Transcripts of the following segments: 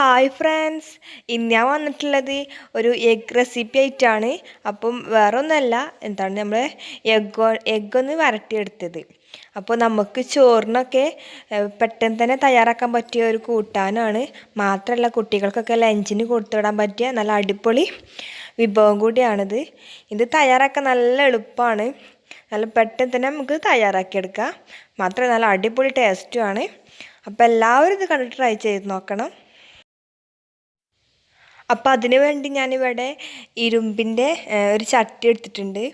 Hi friends ഇന്ന് ഞാൻ വന്നിട്ടുള്ളത് ഒരു എഗ് റെസിപ്പി ആയിട്ടാണ്. അപ്പം വേറെ എന്താണ് നമ്മൾ എഗ് എഗ് ഒന്ന് വരട്ടിയെടുത്തത്. അപ്പോൾ നമുക്ക് ചോറിനൊക്കെ പെട്ടെന്ന് തന്നെ തയ്യാറാക്കാൻ പറ്റിയ ഒരു കൂട്ടാനാണ്. മാത്രമല്ല കുട്ടികൾക്കൊക്കെ ലഞ്ചിന് കൊടുത്തുവിടാൻ പറ്റിയ നല്ല അടിപൊളി വിഭവം കൂടിയാണിത്. ഇത് തയ്യാറാക്കാൻ നല്ല എളുപ്പമാണ്. നല്ല പെട്ടെന്ന് തന്നെ നമുക്ക് തയ്യാറാക്കിയെടുക്കാം. മാത്രമല്ല നല്ല അടിപൊളി ടേസ്റ്റുമാണ് അപ്പോൾ എല്ലാവരും ഇത് കണ്ടിട്ട് ട്രൈ ചെയ്ത് നോക്കണം. അപ്പോൾ അതിന് വേണ്ടി ഞാനിവിടെ ഇരുമ്പിന്റെ ഒരു ചട്ടി എടുത്തിട്ടുണ്ട്.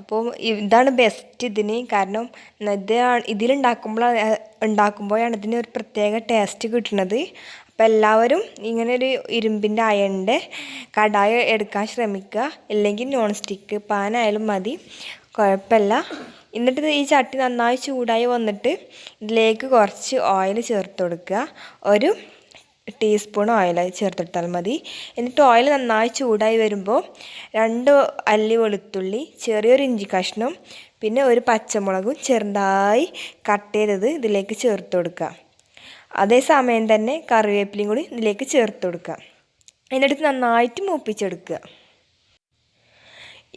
അപ്പോൾ ഇതാണ് ബെസ്റ്റ് ഇതിന്. കാരണം ഇത് ഇതിലുണ്ടാക്കുമ്പോൾ ഉണ്ടാക്കുമ്പോഴാണ് ഇതിന് ഒരു പ്രത്യേക ടേസ്റ്റ് കിട്ടുന്നത്. അപ്പോൾ എല്ലാവരും ഇങ്ങനെ ഒരു ഇരുമ്പിന്റെ അയണിന്റെ കടായ എടുക്കാൻ ശ്രമിക്കുക. ഇല്ലെങ്കിൽ നോൺ സ്റ്റിക്ക് പാനായാലും മതി. കുഴപ്പമില്ല. എന്നിട്ട് ഈ ചട്ടി നന്നായി ചൂടായി വന്നിട്ട് ഇതിലേക്ക് കുറച്ച് ഓയിൽ ചേർത്ത് കൊടുക്കുക. ഒരു ടീസ്പൂൺ ഓയിൽ ചേർത്തിട്ടാൽ മതി. എന്നിട്ട് ഓയിൽ നന്നായി ചൂടായി വരുമ്പോൾ രണ്ട് അല്ലി വെളുത്തുള്ളി ചെറിയൊരു ഇഞ്ചി കഷ്ണം പിന്നെ ഒരു പച്ചമുളകും ചെറുതായി കട്ട് ചെയ്തത് ഇതിലേക്ക് ചേർത്ത് കൊടുക്കുക. അതേ സമയം തന്നെ കറിവേപ്പിലയും കൂടി ഇതിലേക്ക് ചേർത്ത് കൊടുക്കുക. എന്നിട്ട് നന്നായിട്ട് മൂപ്പിച്ചെടുക്കുക.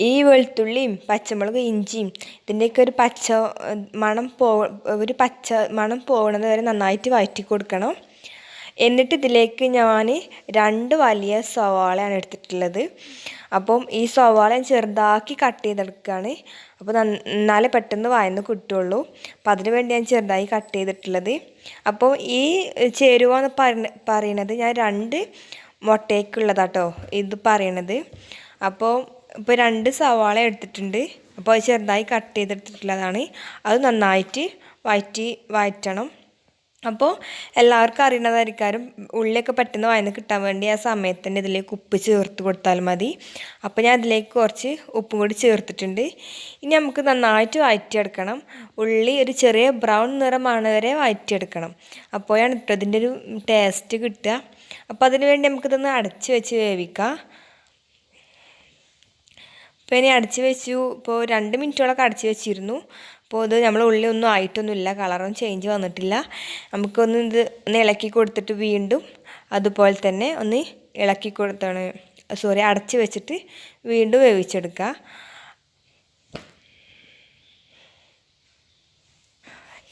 ഈ വെളുത്തുള്ളിയും പച്ചമുളകും ഇഞ്ചിയും ഇതിന്റെയൊക്കെ ഒരു പച്ച മണം പോ ഒരു പച്ച മണം പോകുന്നത് വരെ നന്നായിട്ട് വഴറ്റി കൊടുക്കണം. എന്നിട്ട് ഇതിലേക്ക് ഞാൻ രണ്ട് വലിയ സവാളയാണ് എടുത്തിട്ടുള്ളത്. അപ്പം ഈ സവാള ചെറുതാക്കി കട്ട് ചെയ്തെടുക്കുകയാണ് അപ്പോൾ എന്നാലേ പെട്ടെന്ന് വായന്ന് കിട്ടുള്ളൂ. അപ്പം അതിന് വേണ്ടി ഞാൻ ചെറുതായി കട്ട് ചെയ്തിട്ടുള്ളത്. അപ്പോൾ ഈ ചേരുവ എന്ന് പറയ പറയണത് ഞാൻ രണ്ട് മുട്ടയ്ക്കുള്ളതാട്ടോ ഇത് പറയണത്. അപ്പോൾ ഇപ്പോൾ രണ്ട് സവാള എടുത്തിട്ടുണ്ട്. അപ്പോൾ അത് ചെറുതായി കട്ട് ചെയ്തെടുത്തിട്ടുള്ളതാണ്. അത് നന്നായിട്ട് വഴറ്റി വഴറ്റണം അപ്പോൾ എല്ലാവർക്കും അറിയണതായിരിക്കാരും ഉള്ളിയൊക്കെ പെട്ടെന്ന് വായന കിട്ടാൻ വേണ്ടി ആ സമയത്ത് തന്നെ ഇതിലേക്ക് ഉപ്പ് ചേർത്ത് കൊടുത്താൽ മതി. അപ്പോൾ ഞാൻ അതിലേക്ക് കുറച്ച് ഉപ്പും കൂടി ചേർത്തിട്ടുണ്ട്. ഇനി നമുക്ക് നന്നായിട്ട് വഴറ്റിയെടുക്കണം ഉള്ളി ഒരു ചെറിയ ബ്രൗൺ നിറമാണ് വരെ വഴറ്റിയെടുക്കണം അപ്പോഴാണ് ഇപ്പോൾ ഇതിന്റെ ഒരു ടേസ്റ്റ് കിട്ടുക. അപ്പോൾ അതിന് വേണ്ടി നമുക്കിതൊന്ന് അടച്ച് വെച്ച് വേവിക്കാം. അപ്പോൾ ഇനി അടച്ച് വെച്ചു. ഇപ്പോൾ രണ്ട് മിനിറ്റോളൊക്കെ അടച്ച് വെച്ചിരുന്നു. അപ്പോൾ ഇത് നമ്മൾ ഉള്ളി ഒന്നും ആയിട്ടൊന്നുമില്ല. കളറും ചേഞ്ച് വന്നിട്ടില്ല. നമുക്കൊന്ന് ഇത് ഒന്ന് ഇളക്കി കൊടുത്തിട്ട് വീണ്ടും അതുപോലെ തന്നെ ഒന്ന് ഇളക്കി കൊടുത്താണ്. സോറി അടച്ച് വെച്ചിട്ട് വീണ്ടും വേവിച്ചെടുക്കുക.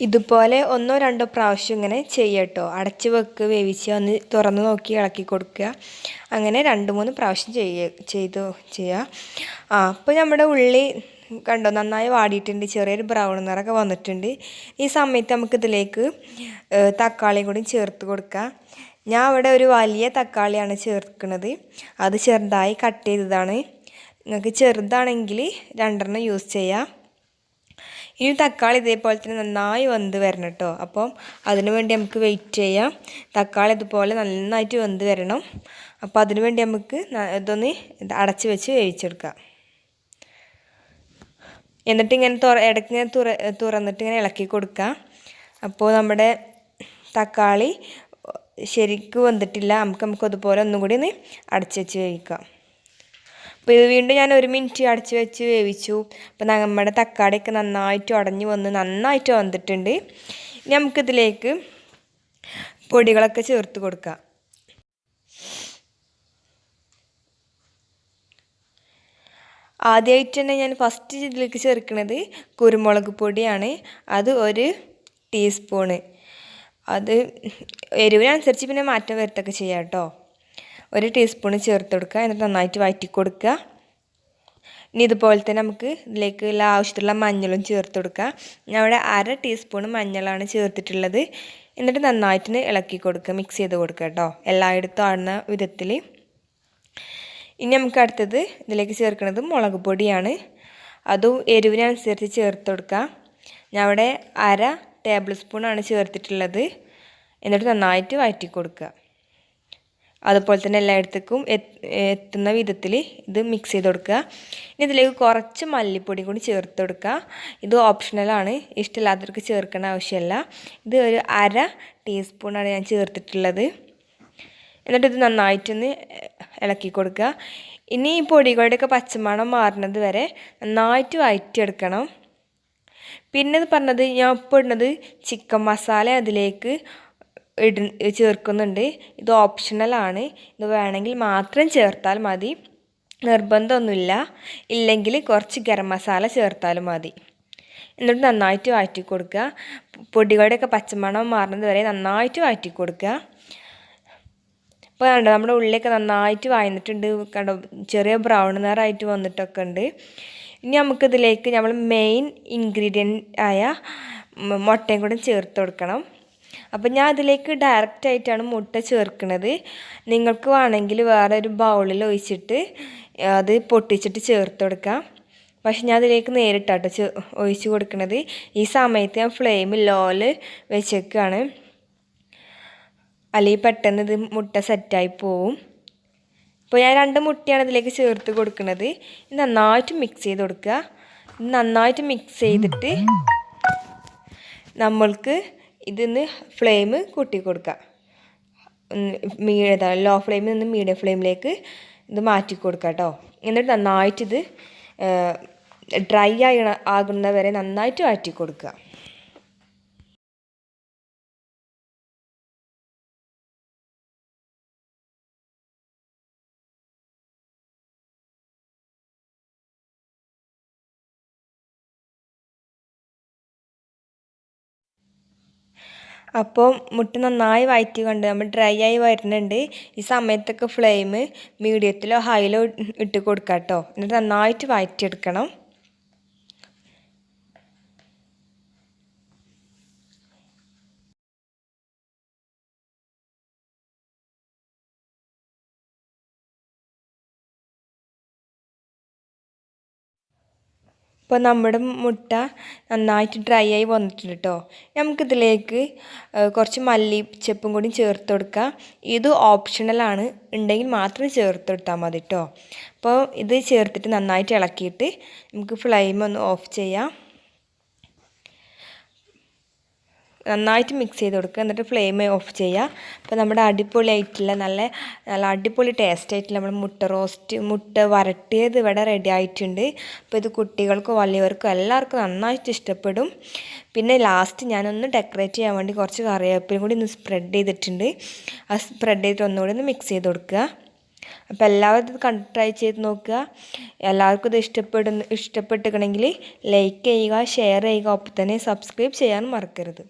ഇതുപോലെ ഒന്നോ രണ്ടോ പ്രാവശ്യം ഇങ്ങനെ ചെയ്യട്ടോ അടച്ച് വെക്ക് വേവിച്ച് ഒന്ന് തുറന്ന് നോക്കി ഇളക്കി കൊടുക്കുക. അങ്ങനെ രണ്ട് മൂന്ന് പ്രാവശ്യം ചെയ്യ ചെയ്തു ചെയ്യുക ആ അപ്പോൾ നമ്മുടെ ഉള്ളി കണ്ടോ നന്നായി വാടിയിട്ടുണ്ട് ചെറിയൊരു ബ്രൗൺ നിറമൊക്കെ വന്നിട്ടുണ്ട്. ഈ സമയത്ത് നമുക്ക് ഇതിലേക്ക് തക്കാളിയും കൂടി ചേർത്ത് കൊടുക്കാം. ഞാൻ അവിടെ ഒരു വലിയ തക്കാളിയാണ് ചേർക്കുന്നത്. അത് ചെറുതായി കട്ട് ചെയ്തതാണ്. നിങ്ങൾക്ക് ചെറുതാണെങ്കിൽ രണ്ടെണ്ണം യൂസ് ചെയ്യാം. ഇനി തക്കാളി ഇതേപോലെ തന്നെ നന്നായി വെന്ത് വരണം കേട്ടോ. അപ്പം അതിന് വേണ്ടി നമുക്ക് വെയിറ്റ് ചെയ്യാം. തക്കാളി ഇതുപോലെ നന്നായിട്ട് വെന്ത് വരണം. അപ്പോൾ അതിന് വേണ്ടി നമുക്ക് ഇതൊന്ന് അടച്ച് വെച്ച് വേവിച്ചെടുക്കാം. എന്നിട്ട് ഇങ്ങനെ തുറ ഇടയ്ക്ക് ഇങ്ങനെ തുറ തുറന്നിട്ട് ഇങ്ങനെ ഇളക്കി കൊടുക്കുക. അപ്പോൾ നമ്മുടെ തക്കാളി ശരിക്കും വന്നിട്ടില്ല നമുക്ക് നമുക്ക് അതുപോലെ ഒന്നും കൂടി ഒന്ന് അടച്ച് വെച്ച് വേവിക്കാം. അപ്പോൾ ഇത് വീണ്ടും ഞാൻ ഒരു മിനിറ്റ് അടച്ച് വെച്ച് വേവിച്ചു. അപ്പോൾ നമ്മുടെ തക്കാളിയൊക്കെ നന്നായിട്ട് ഉടഞ്ഞു വന്ന് നന്നായിട്ട് വന്നിട്ടുണ്ട് ഇനി നമുക്കിതിലേക്ക് പൊടികളൊക്കെ ചേർത്ത് കൊടുക്കാം. ആദ്യമായിട്ട് തന്നെ ഞാൻ ഫസ്റ്റ് ഇതിലേക്ക് ചേർക്കുന്നത് കുരുമുളക് പൊടിയാണ്. അത് ഒരു ടീസ്പൂണ് അത് എരിവിനനുസരിച്ച് പിന്നെ മാറ്റം വരുത്തൊക്കെ ചെയ്യാം കേട്ടോ. ഒരു ടീസ്പൂണ് ചേർത്ത് കൊടുക്കുക. എന്നിട്ട് നന്നായിട്ട് വഴറ്റി കൊടുക്കുക. ഇനി ഇതുപോലെ തന്നെ നമുക്ക് ഇതിലേക്ക് ഉള്ള ആവശ്യത്തിലുള്ള മഞ്ഞളും ചേർത്ത് കൊടുക്കുക. ഞാൻ അവിടെ അര ടീസ്പൂൺ മഞ്ഞളാണ് ചേർത്തിട്ടുള്ളത്. എന്നിട്ട് നന്നായിട്ട് ഇളക്കി കൊടുക്കുക. മിക്സ് ചെയ്ത് കൊടുക്കുക കേട്ടോ. എല്ലായിടത്തും ആടുന്ന വിധത്തിൽ. ഇനി നമുക്ക് അടുത്തത് ഇതിലേക്ക് ചേർക്കുന്നത് മുളക് പൊടിയാണ്. അതും എരിവിനനുസരിച്ച് ചേർത്ത് കൊടുക്കുക. ഞാൻ അവിടെ അര ടേബിൾ സ്പൂണാണ് ചേർത്തിട്ടുള്ളത്. എന്നിട്ട് നന്നായിട്ട് വഴറ്റി കൊടുക്കുക. അതുപോലെ തന്നെ എല്ലായിടത്തേക്കും എത്തുന്ന വിധത്തിൽ ഇത് മിക്സ് ചെയ്ത് കൊടുക്കുക. ഇനി ഇതിലേക്ക് കുറച്ച് മല്ലിപ്പൊടി കൂടി ചേർത്ത് കൊടുക്കുക. ഇത് ഓപ്ഷണലാണ് ഇഷ്ടമില്ലാത്തവർക്ക് ചേർക്കേണ്ട ആവശ്യമില്ല. ഇത് ഒരു അര ടീസ്പൂണാണ് ഞാൻ ചേർത്തിട്ടുള്ളത്. എന്നിട്ട് ഇത് നന്നായിട്ടൊന്ന് ഇളക്കി കൊടുക്കുക. ഇനി ഈ പൊടികളുടെയൊക്കെ പച്ചമണം മാറുന്നത് വരെ നന്നായിട്ട് വഴറ്റിയെടുക്കണം പിന്നെ പറഞ്ഞത് ഞാൻ ഇപ്പോൾ ഇടുന്നത് ചിക്കൻ മസാല അതിലേക്ക് ഇട ചേർക്കുന്നുണ്ട്. ഇത് ഓപ്ഷണലാണ് ഇത് വേണമെങ്കിൽ മാത്രം ചേർത്താൽ മതി. നിർബന്ധമൊന്നുമില്ല. ഇല്ലെങ്കിൽ കുറച്ച് ഗരം മസാല ചേർത്താലും മതി. എന്നിട്ട് നന്നായിട്ട് വഴറ്റി കൊടുക്കുക പൊടികളുടെയൊക്കെ പച്ചമണം മാറുന്നത് വരെ നന്നായിട്ട് വഴറ്റി കൊടുക്കുക ഇപ്പോൾ കണ്ടോ നമ്മുടെ ഉള്ളിലേക്ക് നന്നായിട്ട് വായന്നിട്ടുണ്ട്. കണ്ടോ ചെറിയ ബ്രൗൺ നിറമായിട്ട് വന്നിട്ടൊക്കെ ഉണ്ട്. ഇനി നമുക്കിതിലേക്ക് നമ്മൾ മെയിൻ ഇൻഗ്രീഡിയന്റ് ആയ മുട്ടയും കൂടെ ചേർത്ത് കൊടുക്കണം. അപ്പം ഞാൻ അതിലേക്ക് ഡയറക്റ്റ് ആയിട്ടാണ് മുട്ട ചേർക്കുന്നത്. നിങ്ങൾക്ക് വേണമെങ്കിൽ വേറെ ഒരു ബൗളിൽ ഒഴിച്ചിട്ട് അത് പൊട്ടിച്ചിട്ട് ചേർത്ത് കൊടുക്കാം. പക്ഷെ ഞാൻ അതിലേക്ക് നേരിട്ടാട്ടോ ഒഴിച്ച് കൊടുക്കുന്നത് ഈ സമയത്ത് ഞാൻ ഫ്ലെയിം ലോയിൽ വെച്ചേക്കാണ്. അല്ലെങ്കിൽ പെട്ടെന്ന് ഇത് മുട്ട സെറ്റായി പോവും. ഇപ്പോൾ ഞാൻ രണ്ട് മുട്ടയാണ് ഇതിലേക്ക് ചേർത്ത് കൊടുക്കുന്നത്. നന്നായിട്ട് മിക്സ് ചെയ്ത് കൊടുക്കുക. നന്നായിട്ട് മിക്സ് ചെയ്തിട്ട് നമ്മൾക്ക് ഇതിന്ന് ഫ്ലെയിം കൂട്ടി കൊടുക്കുക. മീഡിയം ലോ ഫ്ലെയിമിൽ നിന്ന് മീഡിയം ഫ്ലെയിമിലേക്ക് ഇത് മാറ്റി കൊടുക്കുക കേട്ടോ. എന്നിട്ട് നന്നായിട്ടിത് ഡ്രൈ ആയി ആകുന്നവരെ നന്നായിട്ട് വഴറ്റി കൊടുക്കുക. അപ്പോൾ മുട്ട നന്നായി വയറ്റി കൊണ്ട് നമ്മൾ ഡ്രൈ ആയി വരുന്നുണ്ട്. ഈ സമയത്തൊക്കെ ഫ്ലെയിം മീഡിയത്തിലോ ഹൈയിലോ ഇട്ട് കൊടുക്കാം കേട്ടോ എന്നിട്ട് നന്നായിട്ട് വഴറ്റിയെടുക്കണം ഇപ്പോൾ നമ്മുടെ മുട്ട നന്നായിട്ട് ഡ്രൈ ആയി വന്നിട്ടുണ്ട് കേട്ടോ നമുക്കിതിലേക്ക് കുറച്ച് മല്ലിച്ചപ്പും കൂടി ചേർത്ത് കൊടുക്കുക ഇത് ഓപ്ഷണലാണ് ഉണ്ടെങ്കിൽ മാത്രം ചേർത്ത് കൊടുത്താൽ മതി കേട്ടോ അപ്പോൾ ഇത് ചേർത്തിട്ട് നന്നായിട്ട് ഇളക്കിയിട്ട് നമുക്ക് ഫ്ലെയിം ഒന്ന് ഓഫ് ചെയ്യാം. നന്നായിട്ട് മിക്സ് ചെയ്ത് കൊടുക്കുക. എന്നിട്ട് ഫ്ലെയിം ഓഫ് ചെയ്യുക. അപ്പോൾ നമ്മുടെ അടിപൊളിയായിട്ടുള്ള നല്ല നല്ല അടിപൊളി ടേസ്റ്റ് ആയിട്ടുള്ള മുട്ട റോസ്റ്റ് മുട്ട വരട്ടിയത് ഇവിടെ റെഡി ആയിട്ടുണ്ട്. അപ്പോൾ ഇത് കുട്ടികൾക്കും വലിയവർക്കും എല്ലാവർക്കും നന്നായിട്ട് ഇഷ്ടപ്പെടും. പിന്നെ ലാസ്റ്റ് ഞാനൊന്ന് ഡെക്കറേറ്റ് ചെയ്യാൻ വേണ്ടി കുറച്ച് കറിവേപ്പിലും കൂടി ഒന്ന് സ്പ്രെഡ് ചെയ്തിട്ടുണ്ട്. ആ സ്പ്രെഡ് ചെയ്തിട്ട് ഒന്നുകൂടി ഒന്ന് മിക്സ് ചെയ്ത് കൊടുക്കുക. അപ്പോൾ എല്ലാവരും ഇത് കണ്ട് ട്രൈ ചെയ്ത് നോക്കുക. എല്ലാവർക്കും ഇത് ഇഷ്ടപ്പെടുന്ന ഇഷ്ടപ്പെട്ടിരിക്കണമെങ്കിൽ ലൈക്ക് ചെയ്യുക ഷെയർ ചെയ്യുക. ഒപ്പം തന്നെ സബ്സ്ക്രൈബ് ചെയ്യാൻ മറക്കരുത്.